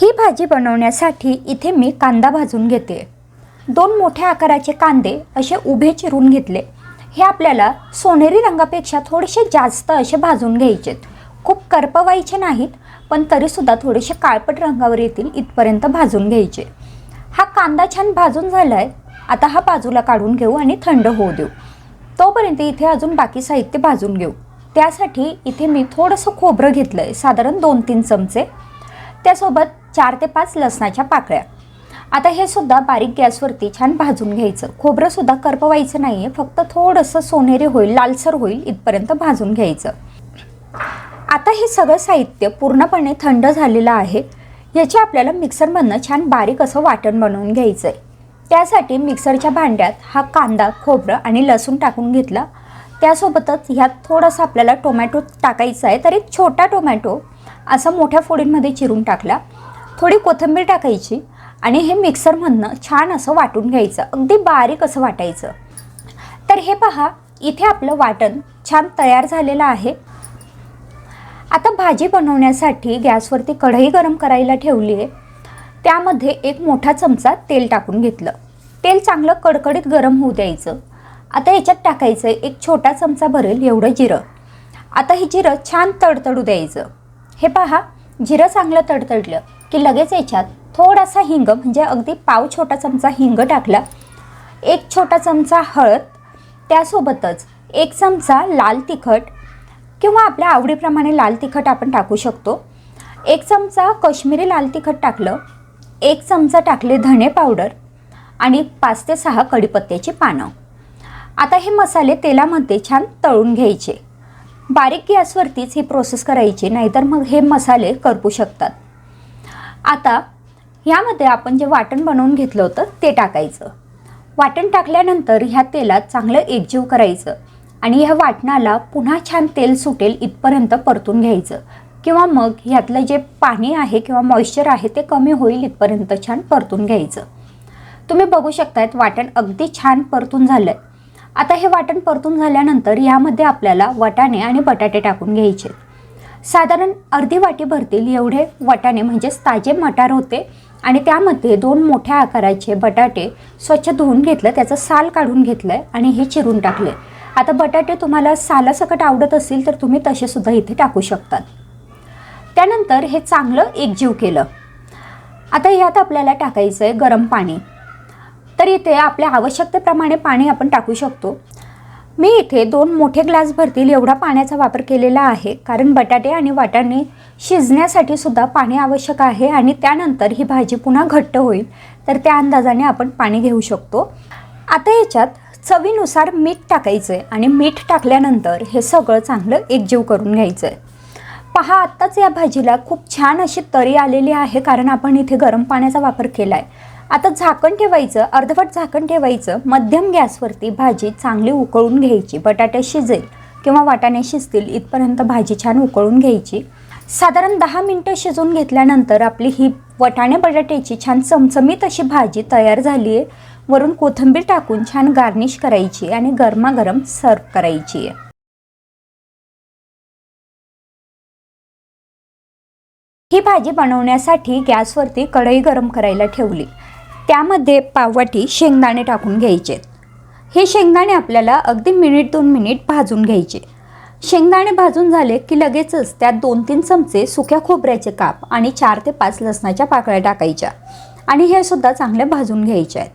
ही भाजी बनवण्यासाठी इथे मी कांदा भाजून घेते. दोन मोठ्या आकाराचे कांदे असे उभे चिरून घेतले. हे आपल्याला सोनेरी रंगापेक्षा थोडेसे जास्त असे भाजून घ्यायचेत. खूप करपवायचे नाहीत पण तरीसुद्धा थोडेसे काळपट रंगावर येतील इथपर्यंत भाजून घ्यायचे. हा कांदा छान भाजून झाला आहे आता हा बाजूला काढून घेऊ आणि थंड होऊ देऊ. तोपर्यंत इथे अजून बाकी साहित्य भाजून घेऊ. त्यासाठी इथे मी थोडंसं खोबरं घेतलं आहे साधारण दोन तीन चमचे. त्यासोबत चार ते पाच लसणाच्या पाकळ्या. आता हे सुद्धा बारीक गॅसवरती छान भाजून घ्यायचं. खोबरंसुद्धा करपवायचं नाही आहे फक्त थोडंसं सोनेरी होईल लालसर होईल इथपर्यंत भाजून घ्यायचं. आता हे सगळं साहित्य पूर्णपणे थंड झालेलं आहे. याची आपल्याला मिक्सरमधनं छान बारीक असं वाटण बनवून घ्यायचं आहे त्यासाठी मिक्सरच्या भांड्यात हा कांदा खोबरं आणि लसूण टाकून घेतला. त्यासोबतच ह्यात थोडासा आपल्याला टोमॅटो टाकायचा आहे तर एक छोटा टोमॅटो असा मोठ्या फोडींमध्ये चिरून टाकला. थोडी कोथिंबीर टाकायची आणि हे मिक्सरमधनं छान असं वाटून घ्यायचं. अगदी बारीक असं वाटायचं. तर हे पहा इथे आपलं वाटण छान तयार झालेलं आहे. आता भाजी बनवण्यासाठी गॅसवरती कढई गरम करायला ठेवली आहे. त्यामध्ये एक मोठा चमचा तेल टाकून घेतलं. तेल चांगलं कडकडीत गरम होऊ द्यायचं. आता याच्यात टाकायचं आहे एक छोटा चमचा भरेल एवढं जिरं. आता हे जिरं छान तडतडू द्यायचं. हे पहा जिरं चांगलं तडतडलं. की लगेच याच्यात थोडासा हिंग म्हणजे अगदी पाव छोटा चमचा हिंग टाकला. एक छोटा चमचा हळद त्यासोबतच एक चमचा लाल तिखट किंवा आपल्या आवडीप्रमाणे लाल तिखट आपण टाकू शकतो. एक चमचा कश्मीरी लाल तिखट टाकलं एक चमचा टाकले धणे पावडर आणि पाच ते सहा कढीपत्त्याची पानं. आता हे मसाले तेलामध्ये छान तळून घ्यायचे. बारीक गॅसवरतीच ही प्रोसेस करायची नाहीतर मग हे मसाले करपू शकतात. आता ह्यामध्ये आपण जे वाटण बनवून घेतलं होतं ते टाकायचं. वाटण टाकल्यानंतर ह्या तेलात चांगलं एकजीव करायचं आणि ह्या वाटणाला पुन्हा छान तेल सुटेल इथपर्यंत परतून घ्यायचं. किंवा मग ह्यातलं जे पाणी आहे किंवा मॉइश्चर आहे ते कमी होईल इथपर्यंत छान परतून घ्यायचं. तुम्ही बघू शकतायत वाटण अगदी छान परतून झालं आहे आता हे वाटण परतून झाल्यानंतर यामध्ये आपल्याला वाटाणे आणि बटाटे टाकून घ्यायचे. साधारण अर्धी वाटी भरतील एवढे वाटाणे म्हणजेच ताजे मटार होते. आणि त्यामध्ये दोन मोठ्या आकाराचे बटाटे स्वच्छ धुवून घेतलं त्याचं साल काढून घेतलं आहे आणि हे चिरून टाकले आता बटाटे तुम्हाला सालासकट आवडत असेल तर तुम्ही तसेसुद्धा इथे टाकू शकतात. त्यानंतर हे चांगलं एकजीव केलं. आता ह्यात आपल्याला टाकायचं आहे गरम पाणी. तर इथे आपल्या आवश्यकतेप्रमाणे पाणी आपण टाकू शकतो. मी इथे दोन मोठे ग्लास भरतील एवढा पाण्याचा वापर केलेला आहे. कारण बटाटे आणि वाटाणे शिजण्यासाठी सुद्धा पाणी आवश्यक आहे आणि त्यानंतर ही भाजी पुन्हा घट्ट होईल तर त्या अंदाजाने आपण पाणी घेऊ शकतो. आता याच्यात चवीनुसार मीठ टाकायचं आहे आणि मीठ टाकल्यानंतर हे सगळं चांगलं एकजीव करून घ्यायचं आहे पहा आत्ताच या भाजीला खूप छान अशी तरी आलेली आहे कारण आपण इथे गरम पाण्याचा वापर केला आहे आता झाकण ठेवायचं अर्धवट झाकण ठेवायचं मध्यम गॅसवरती भाजी चांगली उकळून घ्यायची. बटाटे शिजेल किंवा वाटाणे शिजतील इथपर्यंत भाजी छान उकळून घ्यायची. साधारण दहा मिनटं शिजवून घेतल्यानंतर आपली ही वटाणे बटाट्याची छान चमचमीत अशी भाजी तयार झाली आहे वरून कोथिंबीर टाकून छान गार्निश करायची आणि गरमागरम सर्व करायची. आहे ही भाजी बनवण्यासाठी गॅसवरती कढई गरम करायला ठेवली. त्यामध्ये पाववाटी शेंगदाणे टाकून घ्यायचे. हे शेंगदाणे आपल्याला अगदी मिनिट दोन मिनिट भाजून घ्यायचे. शेंगदाणे भाजून झाले की लगेचच त्यात दोन तीन चमचे सुक्या खोबऱ्याचे काप आणि चार ते पाच लसणाच्या पाकळ्या टाकायच्या आणि हे सुद्धा चांगले भाजून घ्यायचे आहेत.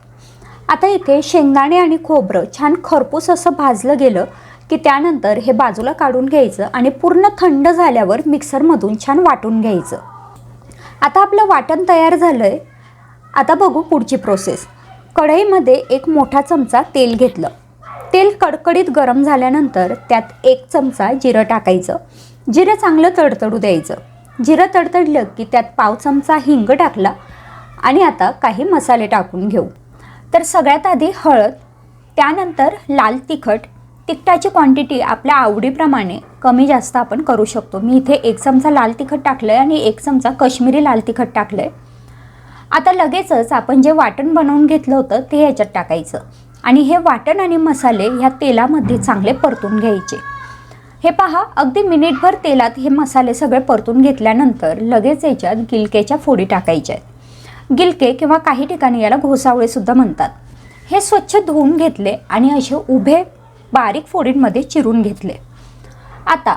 आता इथे शेंगदाणे आणि खोबरं छान खरपूस असं भाजलं गेलं की त्यानंतर हे बाजूला काढून घ्यायचं आणि पूर्ण थंड झाल्यावर मिक्सरमधून छान वाटून घ्यायचं. आता आपलं वाटण तयार झालं आहे आता बघू पुढची प्रोसेस कढईमध्ये एक मोठा चमचा तेल घेतलं. तेल कडकडीत गरम झाल्यानंतर त्यात एक चमचा जिरं टाकायचं. जिरं चांगलं तडतडू द्यायचं. जिरं तडतडलं की त्यात पाव चमचा हिंग टाकला आणि आता काही मसाले टाकून घेऊ. तर सगळ्यात आधी हळद त्यानंतर लाल तिखट. तिखटाची क्वांटिटी आपल्या आवडीप्रमाणे कमी जास्त आपण करू शकतो. मी इथे एक चमचा लाल तिखट टाकलं आहे आणि एक चमचा कश्मीरी लाल तिखट टाकलं आहे आता लगेचच आपण जे वाटण बनवून घेतलं होतं ते ह्याच्यात टाकायचं. आणि हे वाटण आणि मसाले ह्या तेलामध्ये चांगले परतून घ्यायचे. हे पहा अगदी मिनिटभर तेलात हे मसाले सगळे परतून घेतल्यानंतर लगेच याच्यात गिलकेच्या फोडी टाकायच्या आहेत गिलके किंवा काही ठिकाणी याला घोसावळेसुद्धा म्हणतात. हे स्वच्छ धुवून घेतले आणि असे उभे बारीक फोडींमध्ये चिरून घेतले. आता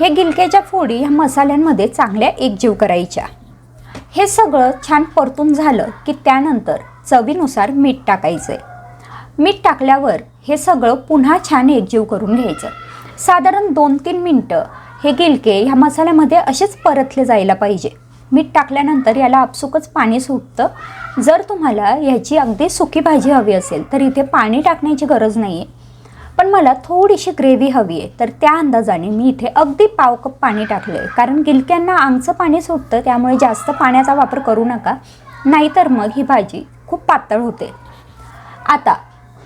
हे गिलकेच्या फोडी ह्या मसाल्यांमध्ये चांगल्या एकजीव करायच्या. हे सगळं छान परतून झालं की त्यानंतर चवीनुसार मीठ टाकायचं आहे मीठ टाकल्यावर हे सगळं पुन्हा छान एकजीव करून घ्यायचं. साधारण दोन तीन मिनटं हे गिलके ह्या मसाल्यामध्ये असेच परतले जायला पाहिजे. मीठ टाकल्यानंतर याला आपसुकच पाणी सुटतं. जर तुम्हाला ह्याची अगदी सुकी भाजी हवी असेल तर इथे पाणी टाकण्याची गरज नाही आहे पण मला थोडीशी ग्रेव्ही हवी आहे. तर त्या अंदाजाने मी इथे अगदी पाव कप पाणी टाकलं आहे कारण गिलक्यांना आंगचं पाणी सुटतं त्यामुळे जास्त पाण्याचा वापर करू नका. नाहीतर मग ही भाजी खूप पातळ होते. आता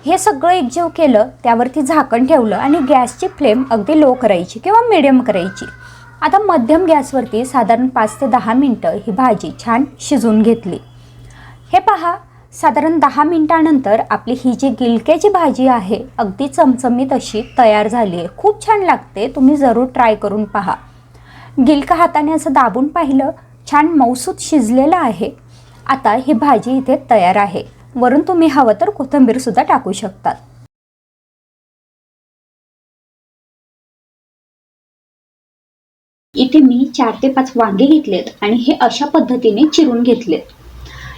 हे सगळं एकजीव केलं त्यावरती झाकण ठेवलं आणि गॅसची फ्लेम अगदी लो करायची किंवा मिडियम करायची. आता मध्यम गॅसवरती साधारण पाच ते दहा मिनटं ही भाजी छान शिजवून घेतली. हे पहा साधारण दहा मिनटानंतर आपली ही जी गिलक्याची भाजी आहे अगदी चमचमीत अशी तयार झाली आहे. खूप छान लागते तुम्ही जरूर ट्राय करून पहा. गिलका हाताने असं दाबून पाहिलं छान मौसूत शिजलेलं आहे. आता ही भाजी इथे तयार आहे. वरून तुम्ही हवं तर कोथिंबीरसुद्धा टाकू शकतात. इथे मी चार ते पाच वांगे घेतलेत आणि हे अशा पद्धतीने चिरून घेतलेत.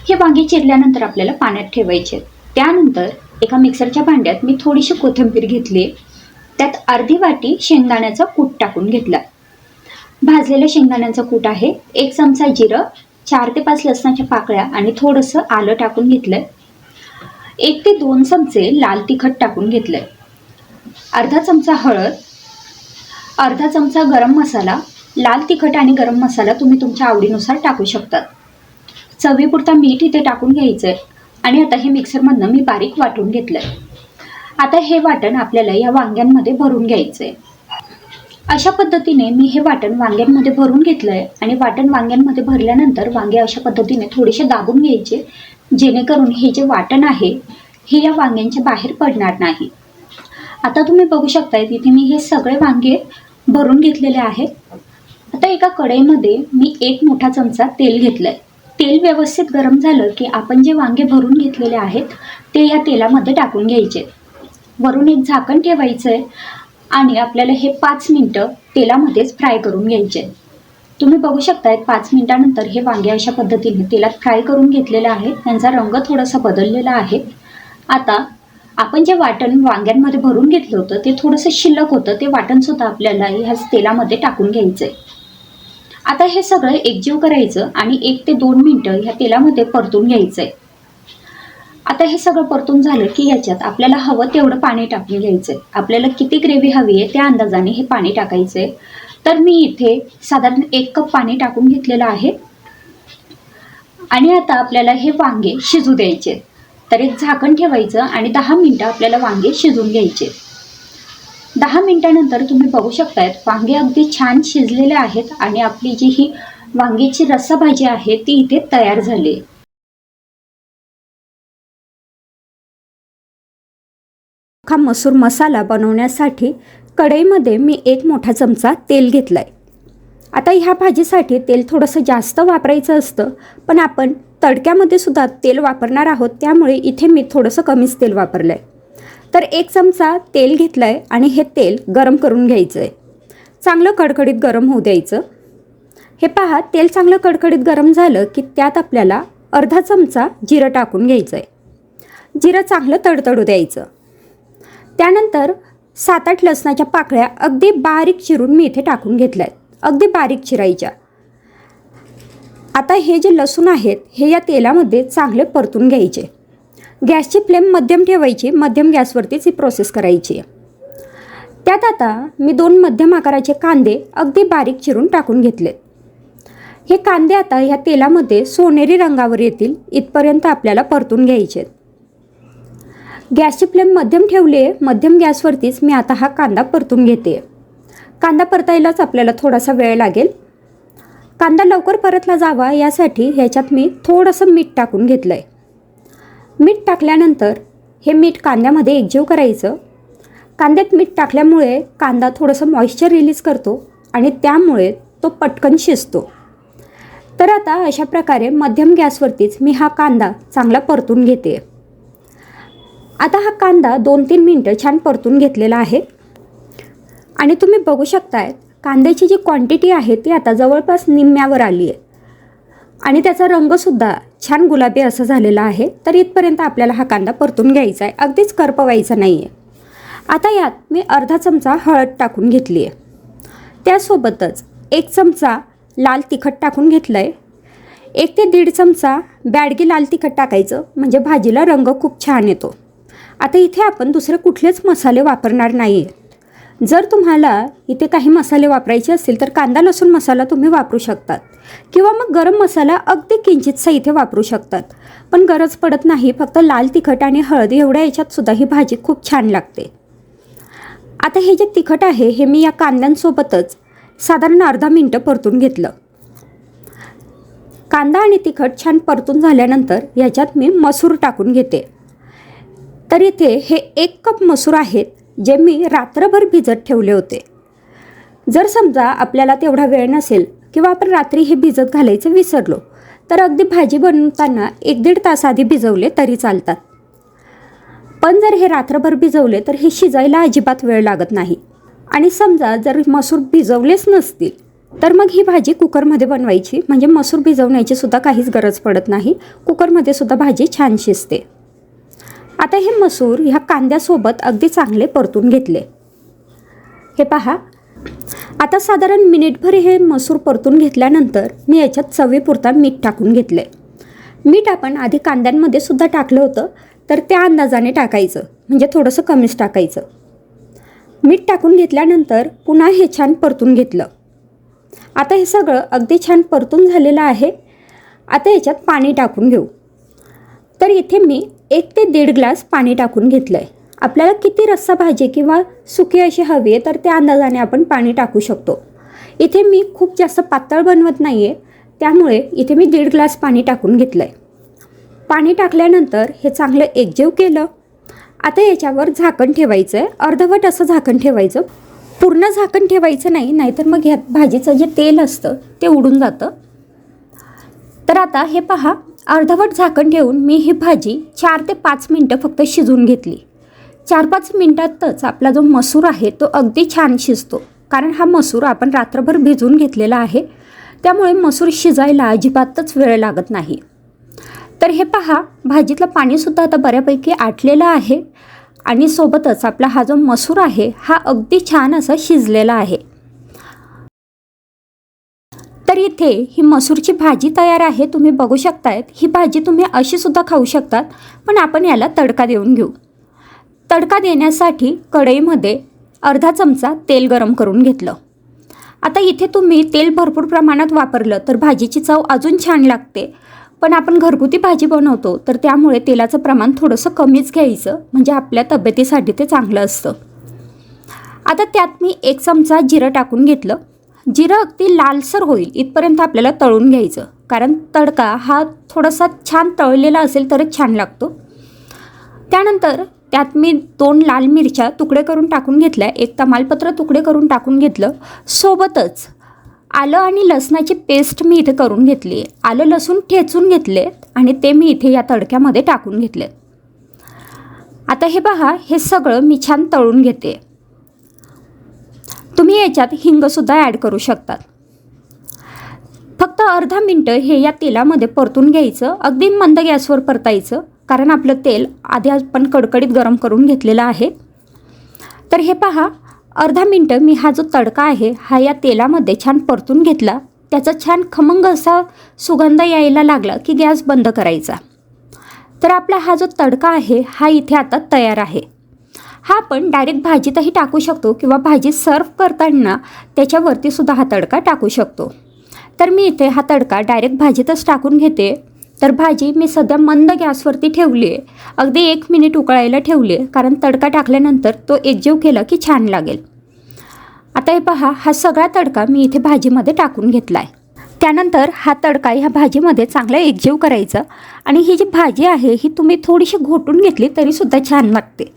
हे वांगे चिरल्यानंतर आपल्याला पाण्यात ठेवायचे त्यानंतर एका मिक्सरच्या भांड्यात मी थोडीशी कोथिंबीर घेतली. त्यात अर्धी वाटी शेंगदाण्याचा कूट टाकून घेतला. भाजलेलं शेंगदाण्याचं कूट आहे. एक चमचा जिरं चार ते पाच लसणाच्या पाकळ्या आणि थोडंसं आलं टाकून घेतलंय. एक ते दोन चमचे लाल तिखट टाकून घेतलंय. अर्धा चमचा हळद अर्धा चमचा गरम मसाला. लाल तिखट आणि गरम मसाला तुम्ही तुमच्या आवडीनुसार टाकू शकतात चवीपुरता मीठ इथे टाकून घ्यायचं आहे आणि आता हे मिक्सरमधनं मी बारीक वाटून घेतलं आहे आता हे वाटण आपल्याला या वांग्यांमध्ये भरून घ्यायचं आहे अशा पद्धतीने मी हे वाटण वांग्यांमध्ये भरून घेतलं आहे आणि वाटण वांग्यांमध्ये भरल्यानंतर वांगे अशा पद्धतीने थोडेसे दाबून घ्यायचे जेणेकरून हे जे वाटण आहे हे या वांग्यांच्या बाहेर पडणार नाही. आता तुम्ही बघू शकताय तिथे मी हे सगळे वांगे भरून घेतलेले आहेत. आता एका कढईमध्ये मी एक मोठा चमचा तेल घेतलंय. तेल व्यवस्थित गरम झालं की आपण जे वांगे भरून घेतलेले आहेत ते या तेलामध्ये टाकून घ्यायचे. वरून एक झाकण ठेवायचं आहे आणि आपल्याला हे पाच मिनटं तेलामध्येच फ्राय करून घ्यायचे. तुम्ही बघू शकताय पाच मिनटानंतर हे वांगे अशा पद्धतीने तेलात फ्राय करून घेतलेले आहेत. त्यांचा रंग थोडासा बदललेला आहे. आता आपण जे वाटण वांग्यांमध्ये भरून घेतलं होतं ते थोडंसं शिल्लक होतं. ते वाटणसुद्धा आपल्याला ह्याच तेलामध्ये टाकून घ्यायचं आहे आता हे सगळं एकजीव करायचं आणि एक ते दोन मिनटं ह्या तेलामध्ये परतून घ्यायचं आहे आता हे सगळं परतून झालं की याच्यात आपल्याला हवं तेवढं पाणी टाकून घ्यायचं आहे आपल्याला किती ग्रेव्ही हवी आहे त्या अंदाजाने हे पाणी टाकायचं आहे तर मी इथे साधारण एक कप पाणी टाकून घेतलेलं आहे. आणि आता आपल्याला हे वांगे शिजू द्यायचे तर एक झाकण ठेवायचं आणि दहा मिनटं आपल्याला वांगे शिजून घ्यायचे दहा मिनिटानंतर तुम्ही बघू शकतायत वांगे अगदी छान शिजलेले आहेत आणि आपली जी ही वांगीची रस्सा आहे ती इथे तयार झाली आहे. मसूर मसाला बनवण्यासाठी कढईमध्ये मी एक मोठा चमचा तेल घेतला आहे आता ह्या भाजीसाठी तेल थोडंसं जास्त वापरायचं असतं पण आपण तडक्यामध्ये सुद्धा तेल वापरणार आहोत त्यामुळे इथे मी थोडंसं कमीच तेल वापरलं आहे तर एक चमचा तेल घेतलं आहे आणि हे तेल गरम करून घ्यायचं आहे चांगलं कडकडीत गरम होऊ द्यायचं. हे पहा तेल चांगलं कडकडीत गरम झालं की त्यात आपल्याला अर्धा चमचा जिरं टाकून घ्यायचं आहे जिरं चांगलं तडतडू द्यायचं. त्यानंतर सात आठ लसणाच्या पाकळ्या अगदी बारीक चिरून मी इथे टाकून घेतल्या आहेत अगदी बारीक चिरायच्या. आता हे जे लसूण आहेत हे या तेलामध्ये चांगले परतून घ्यायचे. गॅसची फ्लेम मध्यम ठेवायची मध्यम गॅसवरतीच ही प्रोसेस करायची. त्यात आता मी दोन मध्यम आकाराचे कांदे अगदी बारीक चिरून टाकून घेतले. हे कांदे आता ह्या तेलामध्ये सोनेरी रंगावर येतील इथपर्यंत आपल्याला परतून घ्यायचे. गॅसची फ्लेम मध्यम ठेवली आहे मध्यम गॅसवरतीच मी आता हा कांदा परतून घेते. कांदा परतायलाच आपल्याला थोडासा वेळ लागेल. कांदा लवकर परतला जावा यासाठी ह्याच्यात मी थोडंसं मीठ टाकून घेतलं आहे मीठ टाकल्यानंतर हे मीठ कांद्यामध्ये एकजीव करायचं. कांद्यात मीठ टाकल्यामुळे कांदा थोडंसं मॉइश्चर रिलीज करतो आणि त्यामुळे तो पटकन शिजतो. तर आता अशा प्रकारे मध्यम गॅसवरतीच मी हा कांदा चांगला परतून घेते. आता हा कांदा दोन तीन मिनटं छान परतून घेतलेला आहे. आणि तुम्ही बघू शकताय कांद्याची जी क्वांटिटी आहे ती आता जवळपास निम्म्यावर आली आहे आणि त्याचा रंगसुद्धा छान गुलाबी असं झालेला आहे तर इथपर्यंत आपल्याला हा कांदा परतून घ्यायचा आहे. अगदीच करपवायचा नाही आहे आता यात मी अर्धा चमचा हळद टाकून घेतली आहे त्यासोबतच एक चमचा लाल तिखट टाकून घेतलं आहे एक ते दीड चमचा बॅडगी लाल तिखट टाकायचं म्हणजे भाजीला रंग खूप छान येतो. आता इथे आपण दुसरे कुठलेच मसाले वापरणार नाही आहे जर तुम्हाला इथे काही मसाले वापरायचे असतील तर कांदा लसूण मसाला तुम्ही वापरू शकतात. किंवा मग गरम मसाला अगदी किंचितसा इथे वापरू शकतात. पण गरज पडत नाही फक्त लाल तिखट आणि हळद एवढ्या याच्यात सुद्धा ही भाजी खूप छान लागते. आता हे जे तिखट आहे हे मी या कांद्यांसोबतच साधारण अर्धा मिनटं परतून घेतलं. कांदा आणि तिखट छान परतून झाल्यानंतर याच्यात मी मसूर टाकून घेते. तर इथे हे एक कप मसूर आहेत जे मी रात्रभर भिजत ठेवले होते. जर समजा आपल्याला तेवढा वेळ नसेल किंवा आपण रात्री हे भिजत घालायचं विसरलो तर अगदी भाजी बनवताना एक दीड तास आधी भिजवले तरी चालतात. पण जर हे रात्रभर भिजवले तर हे शिजायला अजिबात वेळ लागत नाही. आणि समजा जर मसूर भिजवलेच नसतील तर मग ही भाजी कुकरमध्ये बनवायची. म्हणजे मसूर भिजवण्याची सुद्धा काहीच गरज पडत नाही. कुकरमध्ये सुद्धा भाजी छान शिजते. आता हे मसूर ह्या कांद्यासोबत अगदी चांगले परतून घेतले. हे पहा. आता साधारण मिनिटभर हे मसूर परतून घेतल्यानंतर मी याच्यात चवीपुरता मीठ टाकून घेतले. मीठ आपण आधी कांद्यांमध्ये सुद्धा टाकलं होतं तर त्या अंदाजाने टाकायचं. म्हणजे थोडंसं कमीच टाकायचं. मीठ टाकून घेतल्यानंतर पुन्हा हे छान परतून घेतलं. आता हे सगळं अगदी छान परतून झालेलं आहे. आता याच्यात पाणी टाकून घेऊ. तर इथे मी एक ते दीड ग्लास पाणी टाकून घेतलं आहे आपल्याला किती रस्सा भाजी किंवा सुकी अशी हवी आहे तर त्या अंदाजाने आपण पाणी टाकू शकतो. इथे मी खूप जास्त पातळ बनवत नाही आहे त्यामुळे इथे मी दीड ग्लास पाणी टाकून घेतलं आहे पाणी टाकल्यानंतर हे चांगलं एकजीव केलं. आता याच्यावर झाकण ठेवायचं आहे अर्धवट असं झाकण ठेवायचं. पूर्ण झाकण ठेवायचं नाही नाहीतर मग ह्यात भाजीचं जे तेल असतं ते उडून जातं. तर आता हे पहा अर्धवट झाकण ठेवून मी ही भाजी चार ते पाच मिनटं फक्त शिजवून घेतली. चार पाच मिनटातच आपला जो मसूर आहे तो अगदी छान शिजतो. कारण हा मसूर आपण रात्रभर भिजवून घेतलेला आहे. त्यामुळे मसूर शिजायला अजिबातच वेळ लागत नाही. तर हे पहा भाजीतलं पाणीसुद्धा आता बऱ्यापैकी आटलेलं आहे. आणि सोबतच आपला हा जो मसूर आहे हा अगदी छान असा शिजलेला आहे. तर इथे ही मसूरची भाजी तयार आहे तुम्ही बघू शकतायत. ही भाजी तुम्ही अशीसुद्धा खाऊ शकतात पण आपण याला तडका देऊन घेऊ. तडका देण्यासाठी कढईमध्ये अर्धा चमचा तेल गरम करून घेतलं. आता इथे तुम्ही तेल भरपूर प्रमाणात वापरलं तर भाजीची चव अजून छान लागते. पण आपण घरगुती भाजी बनवतो तर त्यामुळे तेलाचं प्रमाण थोडंसं कमीच घ्यायचं म्हणजे आपल्या तब्येतीसाठी ते चांगलं असतं. आता त्यात मी एक चमचा जिरं टाकून घेतलं. जिरं अगदी लालसर होईल इथपर्यंत आपल्याला तळून घ्यायचं. कारण तडका हा थोडासा छान तळलेला असेल तरच छान लागतो. त्यानंतर त्यात मी दोन लाल मिरच्या तुकडे करून टाकून घेतल्या. एक तमालपत्र तुकडे करून टाकून घेतलं. सोबतच आलं आणि लसणाची पेस्ट मी इथे करून घेतली. आहे आलं लसूण ठेचून घेतले आणि ते मी इथे या तडक्यामध्ये टाकून घेतले. आता हे पहा हे सगळं मी छान तळून घेते. तुम्ही याच्यात हिंगसुद्धा ॲड करू शकतात. फक्त अर्धा मिनटं हे या तेलामध्ये परतून घ्यायचं. अगदी मंद गॅसवर परतायचं. कारण आपलं तेल आधी आपण कडकडीत गरम करून घेतलेलं आहे. तर हे पहा अर्धा मिनटं मी हा जो तडका आहे हा या तेलामध्ये छान परतून घेतला. त्याचा छान खमंग असा सुगंध यायला लागला की गॅस बंद करायचा. तर आपला हा जो तडका आहे हा इथे आता तयार आहे. हा आपण डायरेक्ट भाजीतही टाकू शकतो किंवा भाजी सर्व करताना त्याच्यावरती सुद्धा हा तडका टाकू शकतो. तर मी इथे हा तडका डायरेक्ट भाजीतच टाकून घेते. तर भाजी मी सध्या मंद गॅसवरती ठेवली आहे. अगदी एक मिनिट उकळायला ठेवली आहे कारण तडका टाकल्यानंतर तो एकजीव केला की छान लागेल. आता हे पहा हा सगळा तडका मी इथे भाजीमध्ये टाकून घेतला आहे त्यानंतर हा तडका ह्या भाजीमध्ये चांगला एकजीव करायचा आणि ही जी भाजी आहे ही तुम्ही थोडीशी घोटून घेतली तरीसुद्धा छान लागते.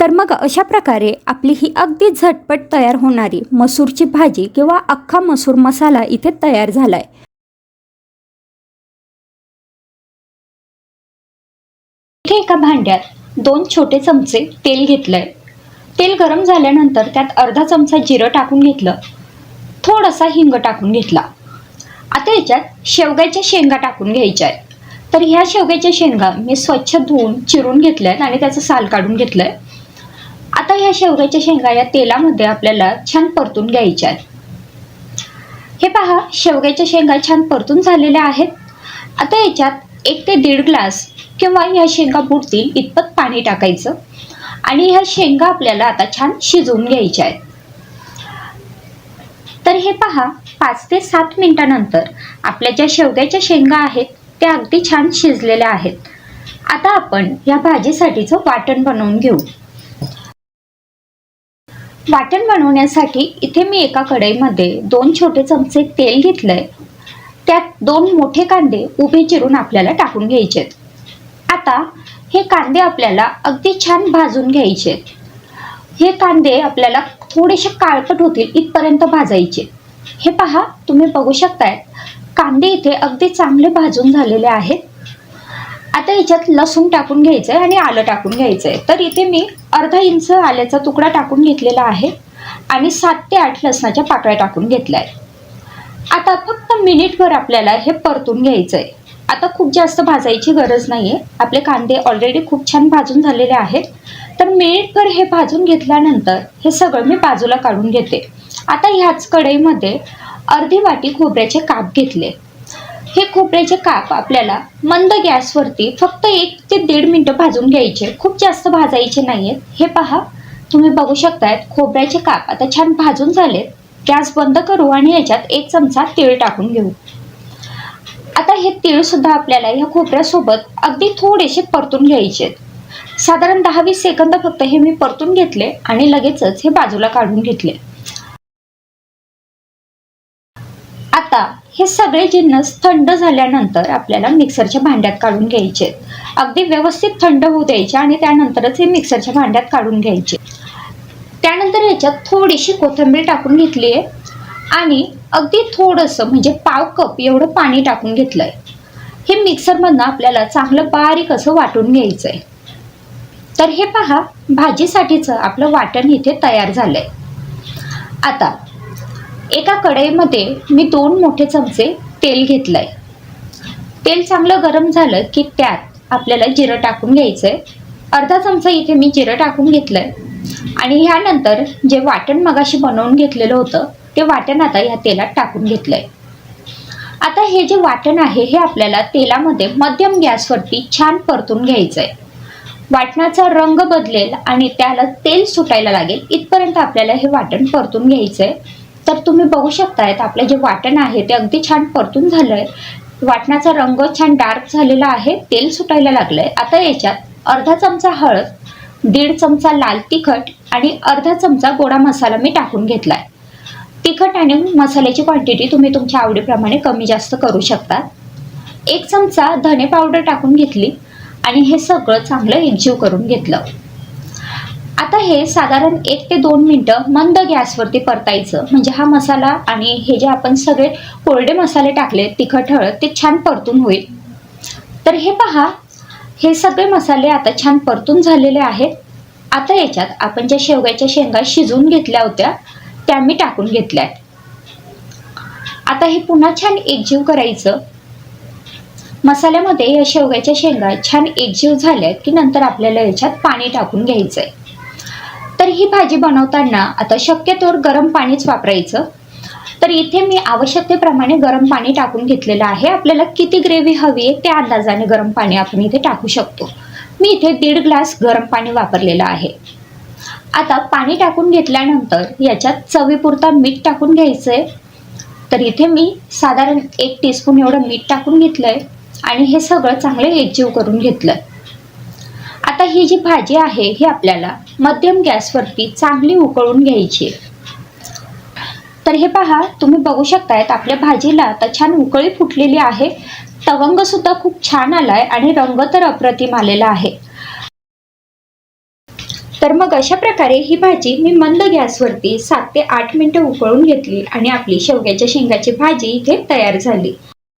तर मग अशा प्रकारे आपली ही अगदी झटपट तयार होणारी मसूरची भाजी किंवा अख्खा मसूर मसाला इथे तयार झालाय. इथे एका भांड्यात दोन छोटे चमचे तेल घेतलंय. तेल गरम झाल्यानंतर त्यात अर्धा चमचा जिरं टाकून घेतलं. थोडासा हिंग टाकून घेतला. आता याच्यात शेवग्याच्या शेंगा टाकून घ्यायच्या आहेत तर ह्या शेवग्याच्या शेंगा मी स्वच्छ धुवून चिरून घेतल्या आहेत आणि त्याचं साल काढून घेतलंय. आता ह्या शेवग्याच्या शेंगा या तेलामध्ये आपल्याला छान परतून घ्यायच्या आहेत. हे पहा शेवग्याच्या शेंगा छान परतून झालेल्या आहेत. आता याच्यात एक ते दीड ग्लास किंवा ह्या शेंगा बुडतील इतपत पाणी टाकायचं आणि ह्या शेंगा आपल्याला आता छान शिजवून घ्यायच्या आहेत. तर हे पहा पाच ते सात मिनिटानंतर आपल्या ज्या शेवग्याच्या शेंगा आहेत त्या अगदी छान शिजलेल्या आहेत. आता आपण या भाजीसाठीचं वाटण बनवून घेऊ. वाटण बनवण्यासाठी इथे मी एका कढईमध्ये दोन छोटे चमचे तेल घेतलंय. त्यात दोन मोठे कांदे उभे चिरून आपल्याला टाकून घ्यायचे आता हे कांदे आपल्याला अगदी छान भाजून घ्यायचे हे कांदे आपल्याला थोडेसे काळपट होतील इथपर्यंत भाजायचे. हे पहा तुम्ही बघू शकताय कांदे इथे अगदी चांगले भाजून झालेले आहेत. आता याच्यात लसूण टाकून घ्यायचं आहे आणि आलं टाकून घ्यायचं आहे तर इथे मी अर्धा इंच आल्याचा तुकडा टाकून घेतलेला आहे आणि सात ते आठ लसणाच्या पाकळ्या टाकून घेतल्या आहेत. आता फक्त मिनिटभर आपल्याला हे परतून घ्यायचं आहे आता खूप जास्त भाजायची गरज नाही आहे आपले कांदे ऑलरेडी खूप छान भाजून झालेले आहेत. तर मिनिटभर हे भाजून घेतल्यानंतर हे सगळं मी बाजूला काढून घेते. आता ह्याच कढईमध्ये अर्धी वाटी खोबऱ्याचे काप घेतले. हे खोबऱ्याचे काप आपल्याला मंद गॅसवरती फक्त एक ते दीड मिनटं भाजून घ्यायचे. खूप जास्त भाजायचे नाही आहेत हे पहा तुम्ही बघू शकतायत खोबऱ्याचे काप आता छान भाजून झालेत. गॅस बंद करू आणि याच्यात एक चमचा तीळ टाकून घेऊ. आता हे तीळ सुद्धा आपल्याला ह्या खोबऱ्यासोबत अगदी थोडेसे परतून घ्यायचे आहेत. साधारण दहा वीस सेकंद फक्त हे मी परतून घेतले आणि लगेचच हे बाजूला काढून घेतले. हे सगळे जिन्नस थंड झाल्यानंतर आपल्याला मिक्सरच्या भांड्यात काढून घ्यायचे. आहेत. अगदी व्यवस्थित थंड होऊ द्यायचे आणि त्यानंतरच हे मिक्सरच्या भांड्यात काढून घ्यायचे. त्यानंतर ह्याच्यात थोडीशी कोथिंबीर टाकून घेतली आहे आणि अगदी थोडंसं म्हणजे पाव कप एवढं पाणी टाकून घेतलं आहे हे मिक्सरमधनं आपल्याला चांगलं बारीक असं वाटून घ्यायचं आहे तर हे पहा भाजीसाठीचं आपलं वाटण इथे तयार झालंय. आता एका कढईमध्ये मी दोन मोठे चमचे तेल घेतलंय. तेल चांगलं गरम झालं की त्यात आपल्याला जिरं टाकून घ्यायचं आहे अर्धा चमचा इथे मी जिरं टाकून घेतलंय. आणि ह्यानंतर जे वाटण मगाशी बनवून घेतलेलं होतं ते वाटण आता ह्या तेलात टाकून घेतलंय. आता हे जे वाटण आहे हे आपल्याला तेलामध्ये मध्यम गॅसवरती छान परतून घ्यायचं आहे वाटणाचा रंग बदलेल आणि त्याला तेल सुटायला लागेल इथपर्यंत आपल्याला हे वाटण परतून घ्यायचं आहे तर तुम्ही बघू शकतायत आपलं जे वाटण आहे ते अगदी छान परतून झालंय. वाटणाचा रंग छान डार्क झालेला आहे तेल सुटायला लागलंय. आता याच्यात अर्धा चमचा हळद दीड चमचा लाल तिखट आणि अर्धा चमचा गोडा मसाला मी टाकून घेतलाय. तिखट आणि मसाल्याची क्वांटिटी तुम्ही तुमच्या आवडीप्रमाणे कमी जास्त करू शकता. एक चमचा धने पावडर टाकून घेतली आणि हे सगळं चांगलं एकजीव करून घेतलं. आता हे साधारण एक ते दोन मिनटं मंद गॅसवरती परतायचं. म्हणजे हा मसाला आणि हे जे आपण सगळे कोरडे मसाले टाकले तिखट हळद ते छान परतून होईल. तर हे पहा हे सगळे मसाले आता छान परतून झालेले आहेत. आता याच्यात आपण ज्या शेवग्याच्या शेंगा शिजवून घेतल्या होत्या त्या मी टाकून घेतल्या आता हे पुन्हा छान एकजीव करायचं. मसाल्यामध्ये या शेवग्याच्या शेंगा छान एकजीव झाल्या की नंतर आपल्याला याच्यात पाणी टाकून घ्यायचंय. तर ही भाजी बनवताना आता शक्यतोवर गरम पाणीच वापरायचं. तर इथे मी आवश्यकतेप्रमाणे गरम पाणी टाकून घेतलेलं आहे. आपल्याला किती ग्रेव्ही हवी आहे त्या अंदाजाने गरम पाणी आपण इथे टाकू शकतो. मी इथे दीड ग्लास गरम पाणी वापरलेलं आहे. आता पाणी टाकून घेतल्यानंतर याच्यात चवीपुरता मीठ टाकून घ्यायचं आहे तर इथे मी साधारण एक टीस्पून एवढं मीठ टाकून घेतलं आहे आणि हे सगळं चांगलं एकजीव करून घेतलं आता ही जी भाजी आहे ही आपल्याला मध्यम गॅसवरती चांगली उकळून घ्यायची तर हे पहा तुम्ही बघू शकतायत आपल्या भाजीला आता छान उकळी फुटलेली आहे. तवंग सुद्धा खूप छान आलाय आणि रंग तर अप्रतिम आलेला आहे. तर मग अशा प्रकारे ही भाजी मी मंद गॅसवरती सात ते आठ मिनिटं उकळून घेतली आणि आपली शेवग्याच्या शेंगाची भाजी इथे तयार झाली.